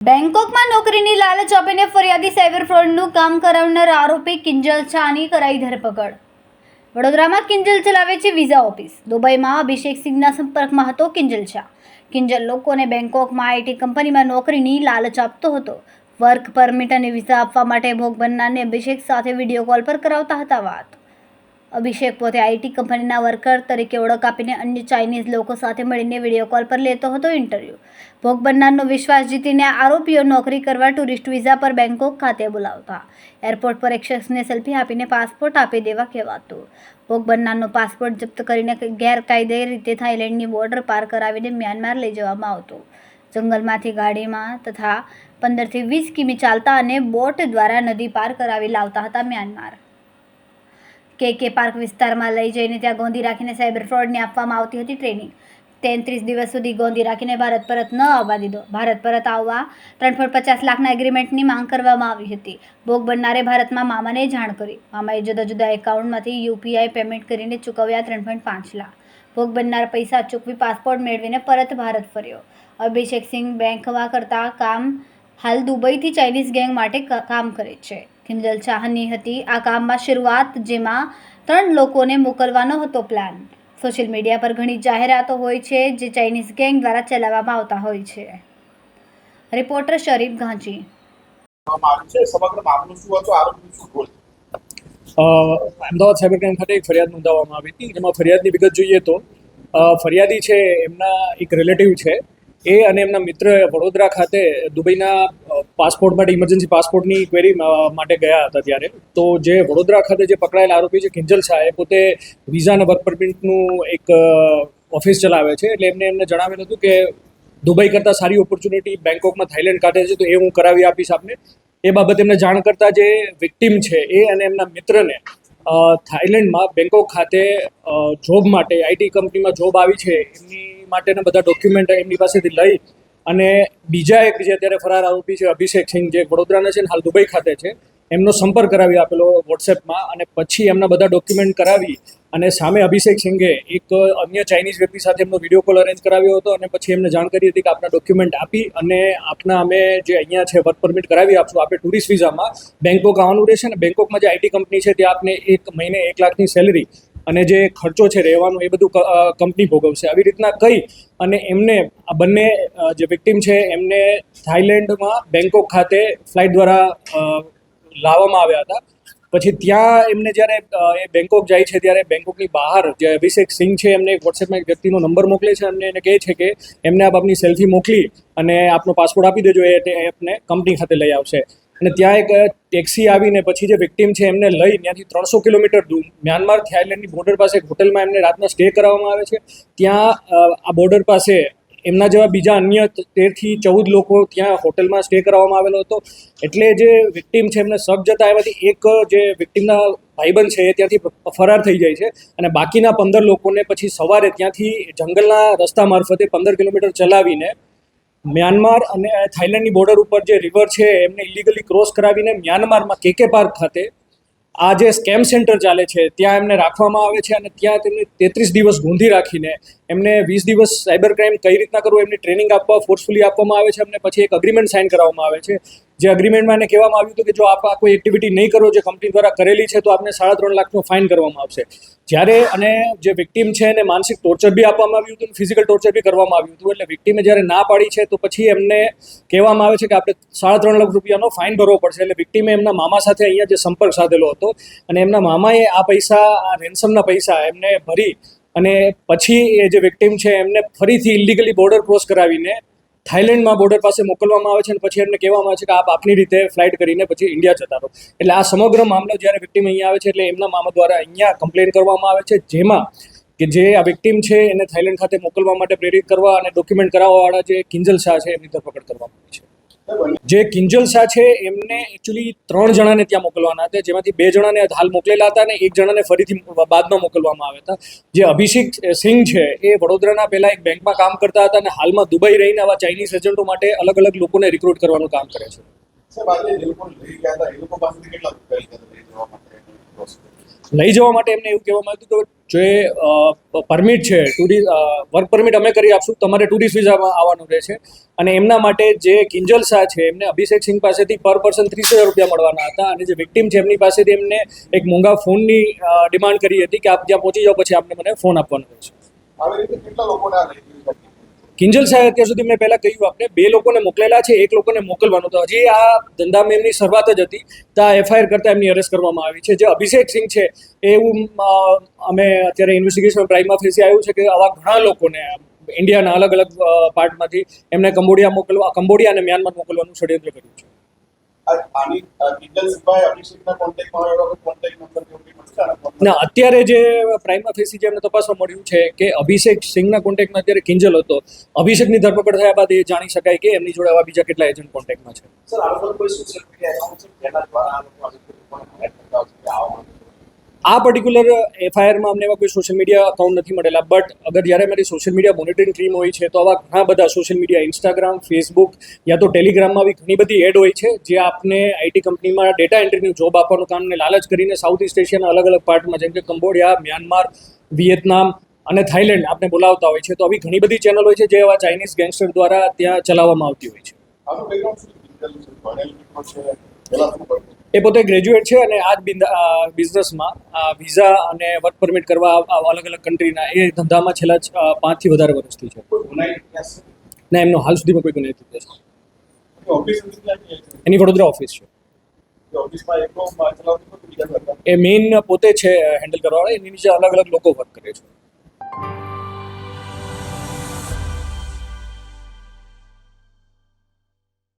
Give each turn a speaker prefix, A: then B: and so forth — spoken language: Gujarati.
A: બેંકોકમાં નોકરીની લાલચ આપીને ફરિયાદી સાયબર ફ્રોડનું કામ કરાવનાર આરોપી કિંજલ છાની કરાઈ ધરપકડ. વડોદરામાં કિંજલ ચલાવે છે વિઝા ઓફિસ. દુબઈમાં અભિષેક સિંઘના સંપર્કમાં હતો કિંજલ શાહ કિંજલ લોકોને બેંકોકમાં આઈટી કંપનીમાં નોકરીની લાલચ આપતો હતો. વર્ક પરમિટ અને વિઝા આપવા માટે ભોગ બનનારને અભિષેક સાથે વીડિયો કોલ પર કરાવતા હતા વાત. અભિષેક પોતે આઈટી કંપનીના વર્કર તરીકે ઓળખ આપીને અન્ય ચાઇનીઝ લોકો સાથે મળીને વીડિયો કોલ પર લેતો હતો ઇન્ટરવ્યૂ. ભોગ બનનારનો વિશ્વાસ જીતીને આરોપીઓ નોકરી કરવા ટુરિસ્ટ વિઝા પર બેંકોક ખાતે બોલાવતા. એરપોર્ટ પર એક શખ્સને સેલ્ફી આપીને પાસપોર્ટ આપી દેવા કહેવાતું. ભોગ બનનારનો પાસપોર્ટ જપ્ત કરીને ગેરકાયદે રીતે થાઇલેન્ડની બોર્ડર પાર કરાવીને મ્યાનમાર લઈ જવામાં આવતો. જંગલમાંથી ગાડીમાં તથા પંદરથી વીસ કિમી ચાલતા અને બોટ દ્વારા નદી પાર કરાવી લાવતા હતા મ્યાનમાર. કે કે પાર્ક વિસ્તારમાં લઈ જઈને ત્યાં ગોંધી રાખીને સાયબર ફ્રોડને આપવામાં આવતી હતી ટ્રેનિંગ. તેત્રીસ દિવસ સુધી ગોંધી રાખીને ભારત પરત ન આવવા દીધો. ભારત પરત આવવા ત્રણ પોઈન્ટ પચાસ લાખના એગ્રીમેન્ટની માંગ કરવામાં આવી હતી. ભોગ બનનારે ભારતમાં મામાને જાણ કરી. મામાએ જુદા જુદા એકાઉન્ટમાંથી યુપીઆઈ પેમેન્ટ કરીને ચૂકવ્યા ત્રણ પોઈન્ટ પાંચ લાખ. ભોગ બનનાર પૈસા ચૂકવી પાસપોર્ટ મેળવીને પરત ભારત ફર્યો. અભિષેક સિંહ બેંકમાં કરતા કામ હાલ દુબઈથી ચાઇનીઝ ગેંગ માટે કામ કરે છે. કિંજલ ચાહની હતી. આ કામમાં શરૂઆત જેમાં ત્રણ લોકોને મોકલવાનો હતો પ્લાન સોશિયલ મીડિયા પર ઘણી જાહેરાતો હોય છે જે ચાઇનીઝ ગેંગ દ્વારા ચલાવવામાં આવતા હોય છે. રિપોર્ટર શરીફ ઘાંચી
B: કરવામાં આવ્યું છે સમગ્ર મામલો શું હતો? આરોપીનું શું role
C: uh, Ahmedabad cyber crime ખાતે એક ફરિયાદ નોંધાવવામાં આવી હતી. જેમાં ફરિયાદની વિગત જોઈએ તો ફરિયાદી છે એમના એક રિલેટિવ છે. એ અને એમના મિત્ર વડોદરા ખાતે દુબઈના પાસપોર્ટ માટે ઇમરજન્સી પાસપોર્ટની ક્વેરી માટે ગયા હતા ત્યારે. તો જે વડોદરા ખાતે જે પકડાયેલા આરોપી છે, કિંજલ શાહ, એ પોતે વિઝા અને વર્ક પરમિટનું એક ઓફિસ ચલાવે છે. એટલે એમને એમને જણાવેલું હતું કે દુબઈ કરતાં સારી ઓપોર્ચ્યુનિટી બેંકોકમાં થાઇલેન્ડ ખાતે છે, તો એ હું કરાવી આપીશ આપને. એ બાબતે એમને જાણ કરતાં જે વિક્ટિમ છે, એ અને એમના મિત્રને થાઈલેન્ડમાં બેંકોક ખાતે જોબ માટે આઈટી કંપનીમાં જોબ આવી છે, એમની માટેના બધા ડોક્યુમેન્ટ એમની પાસેથી લઈ અને બીજા એક જે અત્યારે ફરાર આરોપી છે, અભિષેક સિંહ, જે વડોદરાના છે ને, હાલ દુબઈ ખાતે છે, એમનો સંપર્ક કરાવી આપેલો વોટ્સએપમાં અને પછી એમના બધા ડોક્યુમેન્ટ કરાવી અને સામે અભિષેક સિંઘે એક અન્ય ચાઇનીઝ વ્યક્તિ સાથે એમનો વીડિયો કોલ અરેન્જ કરાવ્યો હતો અને પછી એમને જાણ કરી હતી કે આપના ડોક્યુમેન્ટ આપી અને આપના અમે જે અહીંયા છે વર્ક પરમિટ કરાવી આપશું. આપણે ટુરિસ્ટ વિઝામાં બેંકોક આવવાનું રહેશે ને બેંકોકમાં જે આઈટી કંપની છે, ત્યાં આપને એક મહિને એક લાખની સેલરી અને જે ખર્ચો છે રહેવાનો એ બધું કંપની ભોગવશે. આવી રીતના કહી અને એમને આ બંને જે વિક્ટિમ છે એમને થાઇલેન્ડમાં બેંકોક ખાતે ફ્લાઇટ દ્વારા લાવવામાં આવ્યા હતા. પછી ત્યાં એમને જ્યારે એ બેંકોક જાય છે ત્યારે બેંકોકની બહાર જે અભિષેક સિંહ છે એમને એક વોટ્સએપમાં એક વ્યક્તિનો નંબર મોકલે છે અને એને કહે છે કે એમને આપ આપની સેલ્ફી મોકલી અને આપનો પાસપોર્ટ આપી દેજો એ એપને કંપની ખાતે લઈ આવશે. અને ત્યાં એક ટેક્સી આવીને પછી જે વિક્ટિમ છે એમને લઈ ત્યાંથી ત્રણસો કિલોમીટર દૂર. મ્યાનમાર થાઇલેન્ડની બોર્ડર પાસે એક હોટલમાં એમને રાતના સ્ટે કરાવવામાં આવે છે. ત્યાં આ બોર્ડર પાસે એમના જેવા બીજા અન્ય તેરથી ચૌદ લોકો ત્યાં હોટલમાં સ્ટે કરાવવામાં આવેલો હતો. એટલે જે વિક્ટિમ છે એમને સબ જતા આવ્યાથી એક જે વિક્ટિમના ભાઈબંધ છે એ ત્યાંથી ફરાર થઈ જાય છે. અને બાકીના પંદર લોકોને પછી સવારે ત્યાંથી જંગલના રસ્તા મારફતે પંદર કિલોમીટર ચલાવીને મ્યાનમાર અને થાઇલેન્ડની બોર્ડર ઉપર જે રિવર છે, એમને ઇલીગલી ક્રોસ કરાવીને મ્યાનમારમાં કેકે પાર્ક ખાતે આ જે સ્કેમ સેન્ટર ચાલે છે, ત્યાં એમને રાખવામાં આવે છે અને ત્યાં તેમને તેત્રીસ દિવસ ગોંધી રાખીને એમને વીસ દિવસ સાયબર ક્રાઇમ કઈ રીતના કરવું, એમની ટ્રેનિંગ આપવા ફોર્સફુલી આપવામાં આવે છે અને પછી એક અગ્રીમેન્ટ સાઇન કરવામાં આવે છે. જે અગ્રીમેન્ટમાં એને કહેવામાં આવ્યું હતું કે જો આપ આ કોઈ એક્ટિવિટી નહીં કરો, જે કંપની દ્વારા કરેલી છે, તો આપને સાડા ત્રણ લાખનો ફાઇન કરવામાં આવશે. જ્યારે અને જે વિક્ટિમ છે એને માનસિક ટોર્ચર બી આપવામાં આવ્યું હતું ફિઝિકલ ટોર્ચર બી કરવામાં આવ્યું હતું. એટલે વિક્ટિમે જ્યારે ના પાડી છે, તો પછી એમને કહેવામાં આવે છે કે આપણે સાડા ત્રણ લાખ રૂપિયાનો ફાઇન ભરવો પડશે. એટલે વિક્ટિમે એમના મામા સાથે અહીંયા જે સંપર્ક સાધેલો હતો અને એમના મામાએ આ પૈસા, આ રેન્સમના પૈસા એમને ભરી અને પછી એ જે વિક્ટિમ છે, એમને ફરીથી ઇલિગલી બોર્ડર ક્રોસ કરાવીને થાઇલેન્ડમાં બોર્ડર પાસે મોકલવામાં આવે છે અને પછી એમને કહેવામાં આવે છે કે આપ આપની રીતે ફ્લાઇટ કરીને પછી ઇન્ડિયા જતા રહો. એટલે આ સમગ્ર મામલો જ્યારે વિક્ટિમ અહીંયા આવે છે એટલે એમના મામા દ્વારા અહીંયા કમ્પ્લેન કરવામાં આવે છે, જેમાં કે જે આ વિક્ટિમ છે એને થાઇલેન્ડ ખાતે મોકલવા માટે પ્રેરિત કરવા અને ડોક્યુમેન્ટ કરાવવાવાળા જે કિંજલ શાહ છે એમની ધરપકડ કરવામાં આવી છે. જે કિંજલ શાહ છે, એમને એકચ્યુઅલી ત્રણ જણાને ત્યાં મોકલવાના હતા. જેમાંથી બે જણાને હાલ મોકલેલા હતા અને એક જણાને ફરીથી બાદમાં મોકલવામાં આવ્યા હતા. જે અભિષેક સિંઘ છે, એ વડોદરાના પહેલા એક બેંકમાં કામ કરતા હતા અને હાલમાં દુબઈ રહીને આવા ચાઇનીઝ એજન્ટો માટે અલગ અલગ લોકોને રિક્રુટ કરવાનું કામ કરે છે.
B: લઈ જવા માટે
C: એમને એવું કહેવામાં આવ્યું કે જે પરમિટ છે ટુરિસ્ટ વર્ક પરમિટ અમે કરી આપશું, તમારે ટુરિસ્ટ વિઝામાં આવવાનું રહેશે. અને એમના માટે જે કિંજલ શાહ છે, એમને અભિષેક સિંહ પાસેથી પર પર્સન ત્રીસ હજાર રૂપિયા મળવાના હતા. અને જે વિક્ટિમ છે, એમની પાસેથી એમને એક મોંઘા ફોનની ડિમાન્ડ કરી હતી કે આપ ત્યાં પહોંચી જાઓ, પછી આપને મને ફોન આપવાનો રહેશે. કિંજલ સાહેબ અત્યાર સુધી મેં પહેલાં કહ્યું આપણે બે લોકોને મોકલેલા છે, એક લોકોને મોકલવાનું તો હજી આ ધંધામાં એમની શરૂઆત જ હતી. તો આ એફઆઈઆર કરતાં એમની અરેસ્ટ કરવામાં આવી છે. જે અભિષેક સિંહ છે એવું અમે અત્યારે ઇન્વેસ્ટિગેશન પ્રાઇમમાં ફેસી આવ્યું છે કે આવા ઘણા લોકોને ઇન્ડિયાના અલગ અલગ પાર્ટમાંથી એમને કંબોડિયા મોકલવા, કંબોડિયા અને મ્યાનમાર મોકલવાનું ષડયંત્ર કર્યું છે.
B: આની અભિષેકના કોન્ટેક્ટમાં કોન્ટેક્ટ નંબર કંઈ?
C: ના અત્યારે જે પ્રાઇમા ફેસી જે અમને તપાસવા મળ્યું છે કે અભિષેક સિંહના કોન્ટેક્ટમાં અત્યારે કિંજલ હતો અભિષેકની ધરપકડ થયા બાદ એ જાણી શકાય કે એમની જોડે આવા બીજા કેટલા એજન્ટ કોન્ટેક્ટમાં છે
B: સર આ કોઈ સોશિયલ મીડિયા એકાઉન્ટ છે જેના દ્વારા આ લોકો આવી રીતે લોકોને
C: આ પર્ટિક્યુલર એફઆઈઆરમાં અમને એવા કોઈ સોશિયલ મીડિયા અકાઉન્ટ નથી મળેલા. બટ અગર જ્યારે મારી સોશિયલ મીડિયા મોનિટરિંગ ટીમ હોય છે, તો આવા ઘણા બધા સોશિયલ મીડિયા ઇન્સ્ટાગ્રામ ફેસબુક યા તો ટેલિગ્રામમાં આવી ઘણી બધી એડ હોય છે, જે આપને આઈટી કંપનીમાં ડેટા એન્ટ્રીની જોબ આપવાનું કામને લાલચ કરીને સાઉથ ઇસ્ટ એશિયાના અલગ અલગ પાર્ટમાં જેમ કે કંબોડિયા મ્યાનમાર વિયેતનામ અને થાઇલેન્ડ આપને બોલાવતા હોય છે, તો આવી ઘણી બધી ચેનલ હોય છે, જે આવા ચાઇનીઝ ગેંગસ્ટર દ્વારા ત્યાં ચલાવવામાં આવતી હોય છે. એ પોતે ગ્રેજ્યુએટ છે અને આ જ બિઝનેસમાં વિઝા અને વર્ક પરમિટ કરવા અલગ અલગ કન્ટ્રીના એ ધંધામાં છેલ્લા પાંચથી વધારે વર્ષથી છે. ના એમનો હાલ સુધીમાં કોઈ ગુનાહિત ઇતિહાસ એની વડોદરા ઓફિસ છે. એ મેઇન પોતે છે હેન્ડલ કરવાવાળા એની નીચે અલગ અલગ લોકો વર્ક કરે છે.